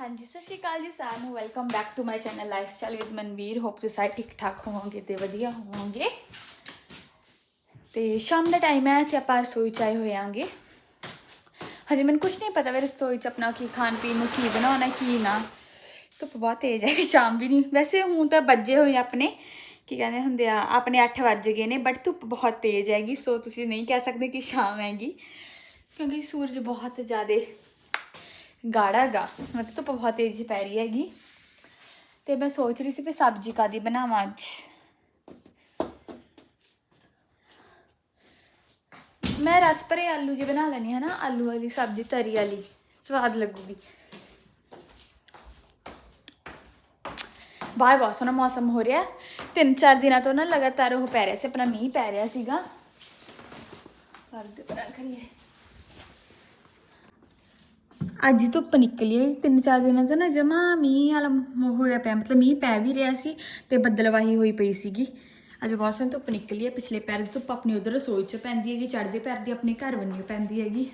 ਹਾਂਜੀ, ਸਤਿ ਸ਼੍ਰੀ ਅਕਾਲ ਜੀ ਸਾਰਿਆਂ ਨੂੰ। Welcome back to my channel lifestyle with Manveer hope ਤੁਸੀਂ ਸਾਰੇ ਠੀਕ ਠਾਕ ਹੋਵੋਗੇ ਤੇ ਵਧੀਆ ਹੋਵੋਗੇ। ਤੇ ਸ਼ਾਮ ਦਾ ਟਾਈਮ ਹੈ ਤੇ ਆਪਾਂ ਰਸੋਈ ਚ ਆਏ ਹੋਏ ਆਂਗੇ। ਹਜੇ ਮੈਨੂੰ ਕੁਝ ਨਹੀਂ ਪਤਾ ਵੀ ਰਸੋਈ ਚ ਆਪਣਾ ਕੀ ਖਾਣ ਪੀਣ ਨੂੰ ਕੀ ਬਣਾਉਣਾ, ਕੀ ਨਾ। ਧੁੱਪ ਬਹੁਤ ਤੇਜ਼ ਹੈ, ਸ਼ਾਮ ਵੀ ਨਹੀਂ। ਵੈਸੇ ਹੁਣ ਤਾਂ ਵੱਜੇ ਹੋਏ ਆਪਣੇ। ਕੀ ਕਹਿੰਦੇ ਹੁੰਦੇ ਆ, ਆਪਣੇ 8 ਵੱਜ ਗਏ ਨੇ ਬਟ ਧੁੱਪ ਬਹੁਤ ਤੇਜ਼ ਹੈਗੀ ਸੋ ਤੁਸੀਂ ਨਹੀਂ ਕਹਿ ਸਕਦੇ ਕਿ ਸ਼ਾਮ ਹੈਗੀ। ਕਿਉਂਕਿ ਸੂਰਜ ਬਹੁਤ ਜ਼ਿਆਦਾ ਗਾੜਾ ਹੈਗਾ ਮਤਲਬ ਧੁੱਪ ਬਹੁਤ ਤੇਜ਼ ਪੈ ਰਹੀ ਹੈਗੀ। ਤੇ ਮੈਂ ਸੋਚ ਰਹੀ ਸੀ ਵੀ ਸਬਜ਼ੀ ਕਾਦੀ ਬਣਾਵਾਂ ਅੱਜ। ਮੈਂ ਰਸ ਭਰੇ ਆਲੂ ਜੀ ਬਣਾ ਲੈਣੀ ਹੈ ਨਾ, ਆਲੂ ਵਾਲੀ ਸਬਜ਼ੀ, ਤਰੀ ਵਾਲੀ, ਸਵਾਦ ਲੱਗੂਗੀ। ਬਾਹਰ ਬਹੁਤ ਸੋਹਣਾ ਮੌਸਮ ਹੋ ਰਿਹਾ। ਤਿੰਨ ਚਾਰ ਦਿਨਾਂ ਤੋਂ ਨਾ ਲਗਾਤਾਰ ਉਹ ਪੈ ਰਿਹਾ ਸੀ, ਆਪਣਾ ਮੀਂਹ ਪੈ ਰਿਹਾ ਸੀਗਾ। ਕਰਦੇ ਪਰਾਂ ਕਰੀਏ। ਅੱਜ ਧੁੱਪ ਨਿਕਲੀ ਹੈ। ਤਿੰਨ ਚਾਰ ਦਿਨਾਂ ਤੋਂ ਨਾ ਜਮਾ ਮੀਂਹ ਵਾਲਾ ਮ- ਹੋਇਆ ਪਿਆ। ਮਤਲਬ ਮੀਂਹ ਪੈ ਵੀ ਰਿਹਾ ਸੀ ਤੇ ਬੱਦਲਵਾਹੀ ਹੋਈ ਪਈ ਸੀਗੀ। ਅੱਜ ਬਹੁਤ ਸੋਹਣੀ ਧੁੱਪ ਨਿਕਲੀ ਹੈ। ਪਿਛਲੇ ਪੈਰ ਦੀ ਧੁੱਪ ਆਪਣੀ ਉਧਰ ਰਸੋਈ 'ਚ ਪੈਂਦੀ ਹੈਗੀ, ਚੜ੍ਹਦੇ ਪੈਰ ਦੀ ਆਪਣੇ ਘਰ ਬੰਨੀ ਪੈਂਦੀ ਹੈਗੀ।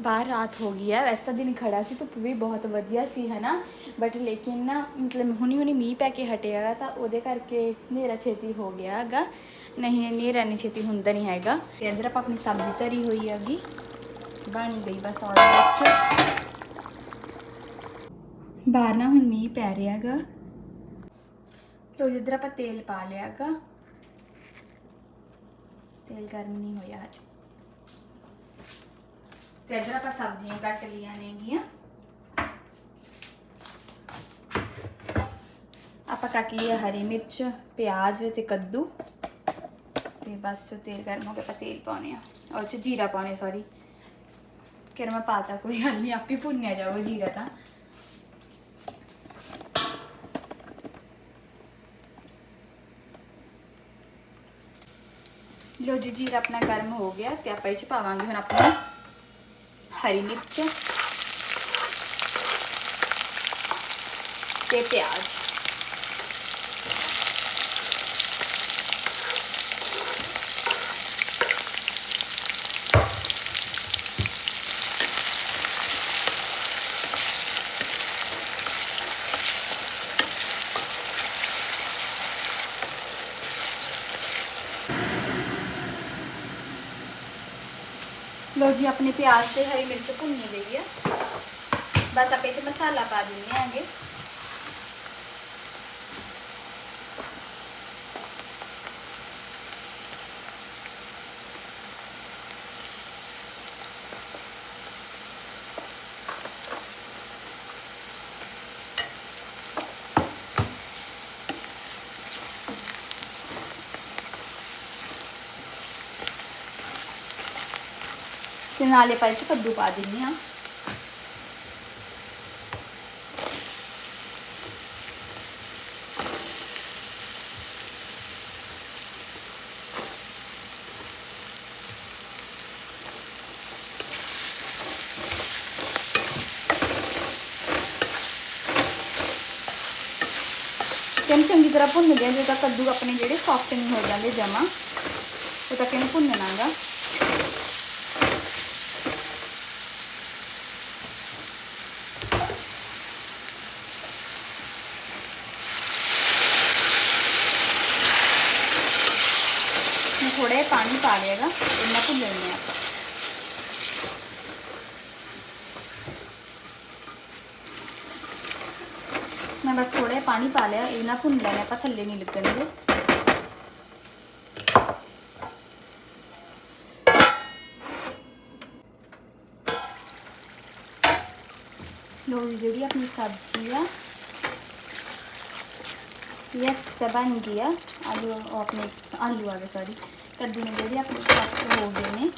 ਬਾਹਰ ਰਾਤ ਹੋ ਗਈ ਹੈ ਵੈਸੇ ਤਾਂ ਦਿਨ ਖੜਾ ਸੀ ਧੁੱਪ ਵੀ ਬਹੁਤ ਵਧੀਆ ਸੀ ਹਨਾ ਬਟ ਲੇਕਿਨ ਨਾ ਮਤਲਬ ਹੁਣੀ ਹੁਣੀ ਮੀਂਹ ਪੈ ਕੇ ਹਟਿਆ ਹੈਗਾ ਤਾਂ ਉਹਦੇ ਕਰਕੇ ਹਨੇਰਾ ਛੇਤੀ ਹੋ ਗਿਆ ਹੈਗਾ ਨਹੀਂ ਹਨੇਰਾ ਨਹੀਂ ਛੇਤੀ ਹੁੰਦਾ ਨਹੀਂ ਹੈਗਾ ਤੇ ਅੰਦਰ ਆਪਾਂ ਆਪਣੀ ਸਬਜ਼ੀ ਧਰੀ ਹੋਈ ਹੈਗੀ ਬਣੀ ਗਈ ਬਸ ਆਲਮੋਸਟ ਬਾਹਰ ਨਾ ਹੁਣ ਮੀਂਹ ਪੈ ਰਿਹਾ ਹੈਗਾ ਲੋ ਜਿੱਧਰ ਆਪਾਂ ਤੇਲ ਪਾ ਲਿਆ ਹੈਗਾ ਤੇਲ ਗਰਮ ਨਹੀਂ ਹੋਇਆ ਅੱਜ ਤੇ ਇੱਧਰ ਆਪਾਂ ਸਬਜ਼ੀਆਂ ਕੱਟ ਲਈਆਂ ਨੇਗੀਆਂ। ਆਪਾਂ ਕੱਟ ਲਿਆ ਹਰੀ ਮਿਰਚ, ਪਿਆਜ਼ ਤੇ ਕੱਦੂ। ਤੇ ਬਸ ਜੋ ਤੇਲ ਗਰਮ ਹੋ ਗਿਆ, ਆਪਾਂ ਤੇਲ ਪਾਉਣੇ ਆ। ਔਰ ਚ ਜੀਰਾ ਪਾਉਣੇ ਸੌਰੀ ਕਿਰ ਮੈਂ ਪਾਤਾ, ਕੋਈ ਗੱਲ ਨਹੀਂ ਆਪੇ ਭੁੰਨਿਆ ਜਾਊਗਾ ਜੀਰਾ ਤਾਂ। ਲੋ ਜੀ, ਜੀਰਾ ਆਪਣਾ ਗਰਮ ਹੋ ਗਿਆ ਤੇ ਆਪਾਂ ਇਹ ਚ ਪਾਵਾਂਗੇ ਹੁਣ ਆਪਣਾ ਹਰੀ ਮਿਰਚ ਤੇ ਪਿਆਜ਼। ਲੋ ਜੀ, ਆਪਣੇ ਪਿਆਜ਼ ਤੇ ਹਰੀ ਮਿਰਚ ਭੁੰਨੀ ਗਈ ਆ। ਬਸ ਆਪਾਂ ਇਹ 'ਚ ਮਸਾਲਾ ਪਾ ਦਿੰਦੇ ਆਂਗੇ ਤੇ ਨਾਲੇ ਪਾਈ ਚ ਕੱਦੂ ਪਾ ਦਿੰਦੇ ਆ। ਕਿੰਨ ਚੰਗੀ ਤਰ੍ਹਾਂ ਭੁੰਨ ਲਿਆ, ਜਦੋਂ ਤੱਕ ਕੱਦੂ ਆਪਣੇ ਜਿਹੜੇ ਸੌਫਟ ਨਹੀਂ ਹੋ ਜਾਂਦੇ ਜਮਾ ਉਹ ਤੱਕ ਇਹਨੂੰ ਭੁੰਨਣਾਗਾ ਮੈਂ ਥੋੜਾ ਜਿਹਾ ਪਾਣੀ ਪਾ ਲਿਆਗਾ ਇਹਨਾਂ ਭੁੰਨ ਲੈਣੇ ਆ ਮੈਂ ਬਸ ਥੋੜਾ ਜਿਹਾ ਪਾਣੀ ਪਾ ਲਿਆ ਇਹਨਾਂ ਭੁੰਨ ਲੈਣੇ ਆਪਾਂ ਥੱਲੇ ਨਹੀਂ ਲੱਗਣਗੇ ਲੋ ਜੀ, ਜਿਹੜੀ ਆਪਣੀ ਸਬਜ਼ੀ ਆ ਇਹ ਤਾਂ ਬਣ ਗਿਆ ਕੱਦੂ ਨੇ ਜਿਹੜੇ ਆਪਣੇ ਸਖਤ ਹੋ ਗਏ ਨੇ।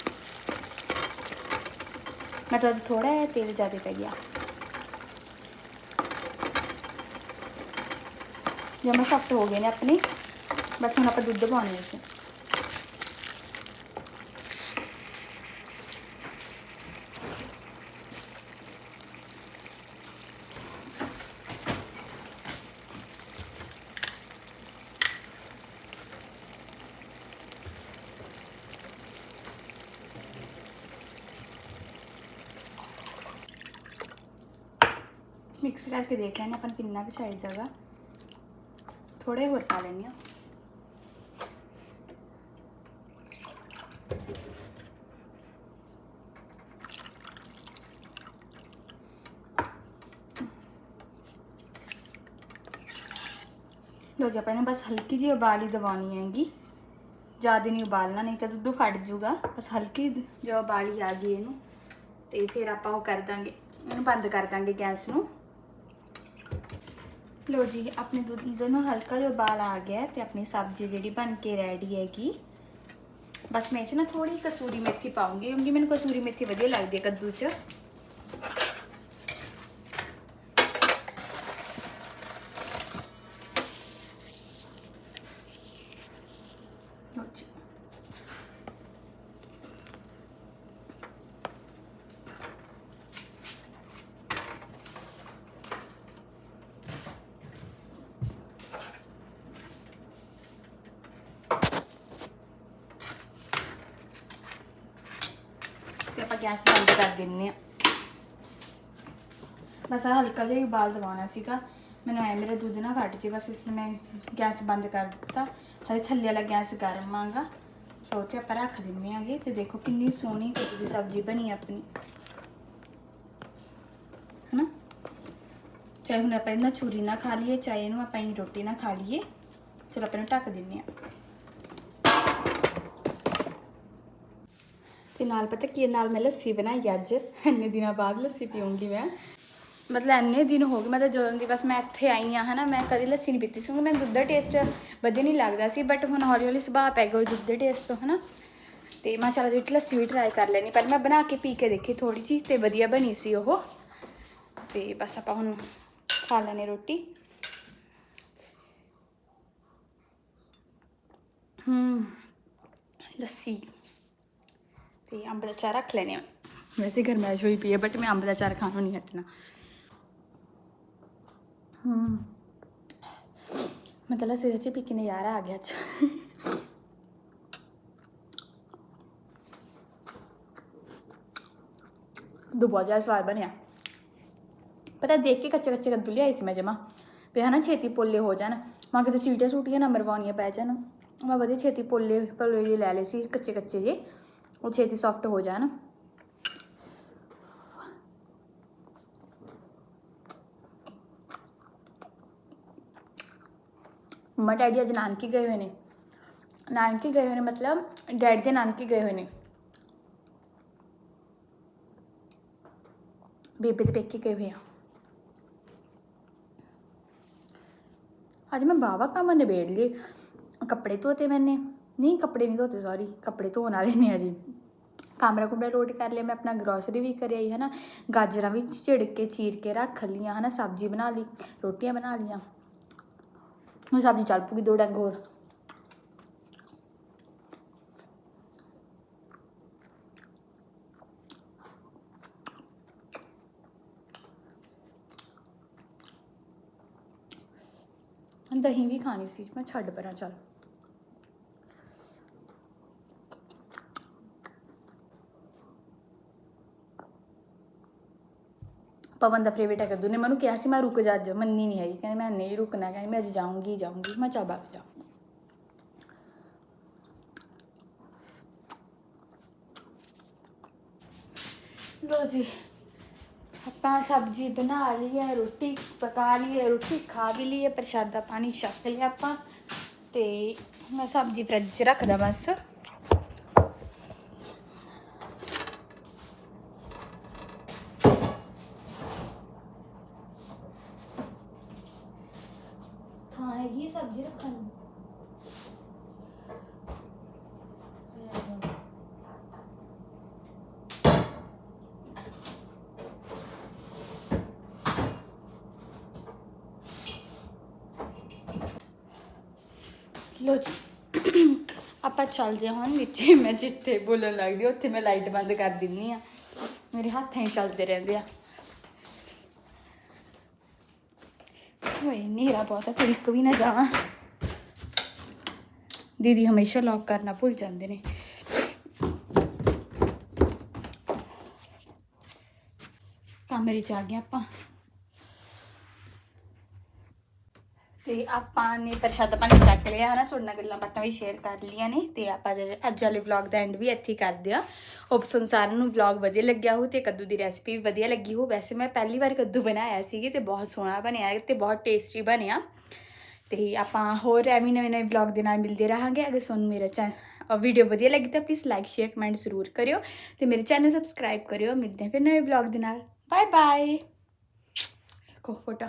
ਮਤਲਬ ਥੋੜਾ ਜਿਹਾ ਤੇਲ ਜ਼ਿਆਦਾ ਪੈ ਗਿਆ। ਜਮਾ ਸਖਤ ਹੋ ਗਏ ਨੇ ਆਪਣੇ। ਬਸ ਹੁਣ ਆਪਾਂ ਦੁੱਧ ਪਾਉਣੇ ਇਸ ਮਿਕਸ ਕਰਕੇ ਦੇਖ ਲੈਣੇ ਆਪਾਂ ਨੂੰ ਕਿੰਨਾ ਕੁ ਚਾਹੀਦਾ ਗਾ। ਥੋੜੇ ਹੋਰ ਪਾ ਲੈਣੀ ਆ ਲੋ ਜੀ, ਆਪਾਂ ਇਹਨੂੰ ਬਸ ਹਲਕੀ ਜਿਹੀ ਉਬਾਲ ਹੀ ਦਵਾਉਣੀ ਹੈਗੀ। ਜ਼ਿਆਦਾ ਨਹੀਂ ਉਬਾਲਣਾ, ਨਹੀਂ ਤਾਂ ਦੁੱਧ ਫਟ ਜਾਊਗਾ। ਬਸ ਹਲਕੀ ਜੋ ਉਬਾਲੀ ਆ ਗਈ ਇਹਨੂੰ। ਤੇ ਫਿਰ ਆਪਾਂ ਉਹ ਕਰ ਦਾਂਗੇ। ਇਹਨੂੰ ਬੰਦ ਕਰ ਦਾਂਗੇ ਗੈਸ ਨੂੰ। ਲੋ ਜੀ, ਆਪਣੇ ਦੁੱਧ ਨੂੰ ਹਲਕਾ ਜਿਹਾ ਉਬਾਲ ਆ ਗਿਆ ਹੈ ਤੇ ਆਪਣੀ ਸਬਜ਼ੀ ਜਿਹੜੀ ਬਣ ਕੇ ਰੈਡੀ ਹੈਗੀ। ਬਸ ਮੈਂ ਇਹ 'ਚ ਨਾ ਥੋੜੀ ਕਸੂਰੀ ਮੇਥੀ ਪਾਉਂਗੀ, ਕਿਉਂਕਿ ਮੈਨੂੰ ਕਸੂਰੀ ਮੇਥੀ ਵਧੀਆ ਲੱਗਦੀ ਹੈ ਕੱਦੂ 'ਚ ਲਓ ਜੀ ਤੇ ਆਪਾਂ ਗੈਸ ਬੰਦ ਕਰ ਦਿੰਨੇ ਆ। ਬਸ ਆਹ ਹਲਕਾ ਜਿਹਾ ਉਬਾਲ ਦਵਾਉਣਾ ਸੀਗਾ। ਮੈਨੂੰ ਐ, ਮੇਰਾ ਦੁੱਧ ਨਾ ਫਟ ਜੇ, ਬਸ ਇਸ ਲਈ ਮੈਂ ਗੈਸ ਬੰਦ ਕਰ ਦਿੱਤਾ। ਹਲੇ ਥੱਲੇ ਵਾਲਾ ਗੈਸ ਗਰਮ ਆਗਾ। ਉਹ ਤੇ ਆਪਾਂ ਰੱਖ ਦਿੰਨੇ ਆਗੇ ਤੇ ਦੇਖੋ ਕਿੰਨੀ ਸੋਹਣੀ ਕੱਦੂ ਦੀ ਸਬਜ਼ੀ ਬਣੀ ਆਪਣੀ। ਹਨਾ? ਚਾਹੇ ਹੁਣ ਆਪਾਂ ਇਹਨਾਂ ਛੁਰੀ ਨਾ ਖਾ ਲਈਏ, ਚਾਹੇ ਇਹਨੂੰ ਆਪਾਂ ਇਹ ਰੋਟੀ ਨਾ ਖਾ ਲਈਏ। ਚਲੋ ਆਪਾਂ ਨੂੰ ਢੱਕ ਦਿੰਨੇ ਆ। ਤੇ ਨਾਲ ਪਤਾ ਕੀ ਹੈ, ਨਾਲ ਮੈਂ ਲੱਸੀ ਬਣਾਈ ਅੱਜ। ਇੰਨੇ ਦਿਨਾਂ ਬਾਅਦ ਲੱਸੀ ਪੀਉਂਗੀ ਮੈਂ। ਮਤਲਬ ਇੰਨੇ ਦਿਨ ਹੋ ਗਏ ਮਤਲਬ ਜਦੋਂ ਦੀ ਬਸ ਮੈਂ ਇੱਥੇ ਆਈ ਆ ਹਨਾ ਮੈਂ ਕਦੀ ਲੱਸੀ ਨਹੀਂ ਪੀਤੀ ਸੀ ਮੈਨੂੰ ਦੁੱਧ ਦਾ ਟੇਸਟ ਵਧੀਆ ਨਹੀਂ ਲੱਗਦਾ ਸੀ ਬਟ ਹੁਣ ਹੌਲੀ ਹੌਲੀ ਸੁਭਾਅ ਪੈ ਗਿਆ ਉਹ ਦੁੱਧ ਦੇ ਟੇਸਟ ਤੋਂ ਹਨਾ। ਤੇ ਮੈਂ ਚਲ ਜੀ ਲੱਸੀ ਵੀ ਟਰਾਈ ਕਰ ਲੈਣੀ ਪਰ ਮੈਂ ਬਣਾ ਕੇ ਪੀ ਕੇ ਦੇਖੀ ਥੋੜੀ ਜੀ ਤੇ ਵਧੀਆ ਬਣੀ ਸੀ ਉਹ। ਤੇ ਬਸ ਆਪਾਂ ਹੁਣ ਖਾ ਲੈਣੇ ਰੋਟੀ। ਹੂੰ ਲੱਸੀ। ਤੇ ਅੰਬ ਦਾ ਚਾਰ ਰੱਖ ਲੈਣੇ ਆ ਵੈਸੇ ਗਰਮੈਸ਼ ਹੋਈ ਪਈ ਹੈ ਬਟ ਮੈਂ ਅੰਬ ਦਾ ਚਾਰ ਖਾਣੋਂ ਨਹੀਂ ਹਟਣਾ। ਹੂੰ। ਮਤਲਬ ਸਿਰ 'ਚ ਪੀ ਕੇ ਨਜ਼ਾਰਾ ਆ ਗਿਆ ਅੱਜ। ਦੋ ਬਹੁਤ ਜ਼ਿਆਦਾ ਸਵਾਦ ਬਣਿਆ। ਪਤਾ ਦੇਖ ਕੇ ਕੱਚੇ ਕੱਚੇ ਕੱਦੂ ਲਿਆਈ ਸੀ ਮੈਂ ਜਮਾ। ਵੀ ਹਨਾ ਛੇਤੀ ਪੋਲੇ ਹੋ ਜਾਣ। ਮੈਂ ਕਿਤੇ ਸੀਟੀਆਂ ਸੂਟੀਆਂ ਨਾ ਮਰਵਾਉਣੀਆਂ ਪੈ ਜਾਣ। ਮੈਂ ਵਧੀਆ ਛੇਤੀ ਪੋਲੇ ਪੋਲੇ ਜੇ ਲੈ ਲਏ ਸੀ, ਕੱਚੇ ਕੱਚੇ ਜੇ ਉਹ ਛੇਤੀ ਸੌਫਟ ਹੋ ਜਾਣ। ਮੰਮਾ, ਡੈਡੀ ਅੱਜ ਨਾਨਕੀ ਗਏ ਹੋਏ ਨੇ। ਨਾਨਕੀ ਗਏ ਹੋਏ ਨੇ, ਮਤਲਬ ਡੈਡੀ ਦੇ ਨਾਨਕੀ ਗਏ ਹੋਏ ਨੇ। ਬੇਬੇ ਦੇ ਪੇਕੇ ਗਏ ਹੋਏ ਆ। ਅੱਜ ਮੈਂ ਬਾਵਾ ਕੰਮ ਨਿਬੇੜ ਲਈ ਕੱਪੜੇ ਧੋਤੇ ਮੈਨੇ। ਨਹੀਂ, ਕੱਪੜੇ ਨਹੀਂ ਧੋਤੇ ਸੌਰੀ ਕੱਪੜੇ ਧੋਣ ਵਾਲੇ ਨੇ ਅਜੇ ਕਮਰਾ ਕੁਮਰਾ ਲੋਡ ਕਰ ਲਿਆ, ਮੈਂ ਆਪਣਾ ਗਰੋਸਰੀ ਵੀ ਕਰ ਆਈ ਹੈ ਨਾ ਗਾਜਰਾਂ ਵੀ ਝਿੜਕ ਕੇ ਚੀਰ ਕੇ ਰੱਖ ਲਈਆਂ, ਹਨਾ, ਸਬਜ਼ੀ ਬਣਾ ਲਈ, ਰੋਟੀਆਂ ਬਣਾ ਲਈਆਂ। ਹੁਣ ਸਬਜ਼ੀ ਚੱਲ ਪੂਗੀ ਦੋ ਡੰਗ ਹੋਰ। ਦਹੀਂ ਵੀ ਖਾਣੀ ਸੀ, ਮੈਂ ਛੱਡ ਪਰਾਂ, ਚੱਲ। ਪਵਨ ਦਾ ਫੇਵਰੇਟ ਹੈ ਕੱਦੂ ਨੇ ਮੈਨੂੰ ਕਿਹਾ ਸੀ, ਮੈਂ ਰੁਕ ਜਾ ਅੱਜ, ਮੰਨੀ ਨਹੀਂ ਹੈਗੀ। ਕਹਿੰਦੀ, ਮੈਂ ਨਹੀਂ ਰੁਕਣਾ। ਕਹਿੰਦੀ, ਮੈਂ ਅੱਜ ਜਾਊਂਗੀ ਜਾਊਂਗੀ। ਮੈਂ ਚਾਬਾ ਬਾਗ ਜਾ ਲੋ ਜੀ, ਆਪਾਂ ਸਬਜ਼ੀ ਬਣਾ ਲਈ ਹੈ, ਰੋਟੀ ਪਕਾ ਲਈ ਹੈ, ਰੋਟੀ ਖਾ ਵੀ ਲਈ ਹੈ, ਪ੍ਰਸ਼ਾਦਾ ਪਾਣੀ ਛਕ ਲਿਆ ਆਪਾਂ ਤੇ ਮੈਂ ਸਬਜ਼ੀ ਫਰਿੱਜ 'ਚ ਰੱਖਦਾ ਬਸ। ਹਾਂ ਹੈਗੀ ਹੈ ਸਬਜ਼ੀ ਰੱਖਣ ਨੂੰ। ਲੋ ਜੀ, ਆਪਾਂ ਚੱਲਦੇ ਹਾਂ ਹੁਣ ਵਿੱਚ ਮੈਂ ਜਿੱਥੇ ਬੋਲਣ ਲੱਗਦੀ ਉੱਥੇ ਮੈਂ ਲਾਈਟ ਬੰਦ ਕਰ ਦਿੰਨੀ ਆ ਮੇਰੇ ਹੱਥ ਹੀ ਚੱਲਦੇ ਰਹਿੰਦੇ ਆ। ਓਏ ਨੀਰਾ ਬਹੁਤ ਹੈ ਤੜਕ ਵੀ ਨਾ ਜਾਵਾਂ। ਦੀਦੀ ਹਮੇਸ਼ਾ ਲੌਕ ਕਰਨਾ ਭੁੱਲ ਜਾਂਦੇ ਨੇ। ਕਮਰੇ ਚ ਆ ਗਏ ਆਪਾਂ। ਤੇ ਆਪਾਂ ਨੇ ਪ੍ਰਸ਼ਾਦਾ ਪਾਣੀ ਚੱਕ ਲਿਆ, ਹਨਾ, ਤੁਹਾਡੇ ਨਾਲ ਗੱਲਾਂ ਬਾਤਾਂ ਵੀ ਸ਼ੇਅਰ ਕਰ ਲਈਆਂ ਨੇ ਤੇ ਆਪਾਂ ਜਿਹੜੇ ਅੱਜ ਵਾਲੇ ਵਲੌਗ ਦਾ ਐਂਡ ਵੀ ਇੱਥੇ ਕਰਦੇ ਆ ਹੋਪ ਸੁਣ ਨੂੰ ਵਲੌਗ ਵਧੀਆ ਲੱਗਿਆ ਹੋ ਤੇ ਕੱਦੂ ਦੀ ਰੈਸਪੀ ਵੀ ਵਧੀਆ ਲੱਗੀ ਹੋ ਵੈਸੇ ਮੈਂ ਪਹਿਲੀ ਵਾਰ ਕੱਦੂ ਬਣਾਇਆ ਸੀ ਤੇ ਬਹੁਤ ਸੋਹਣਾ ਬਣਿਆ ਤੇ ਬਹੁਤ ਟੇਸਟੀ ਬਣਿਆ। ਤੇ ਆਪਾਂ ਹੋਰ ਐਵੇਂ ਨਵੇਂ ਨਵੇਂ ਵਲੌਗ ਦੇ ਨਾਲ ਮਿਲਦੇ ਰਹਾਂਗੇ। ਅਗਰ ਤੁਹਾਨੂੰ ਮੇਰਾ ਚੈਨਲ ਵੀਡੀਓ ਵਧੀਆ ਲੱਗੀ ਤਾਂ ਪਲੀਜ਼ ਲਾਈਕ ਸ਼ੇਅਰ ਕਮੈਂਟ ਜ਼ਰੂਰ ਕਰਿਓ ਤੇ ਮੇਰੇ ਚੈਨਲ ਸਬਸਕ੍ਰਾਈਬ ਕਰਿਓ। ਮਿਲਦੇ ਹਾਂ ਫਿਰ ਨਵੇਂ ਵਲੌਗ ਦੇ ਨਾਲ। ਬਾਏ ਬਾਏ ਕੋ ਫੋਟੋ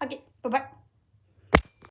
ਓਕੇ ਬਾਏ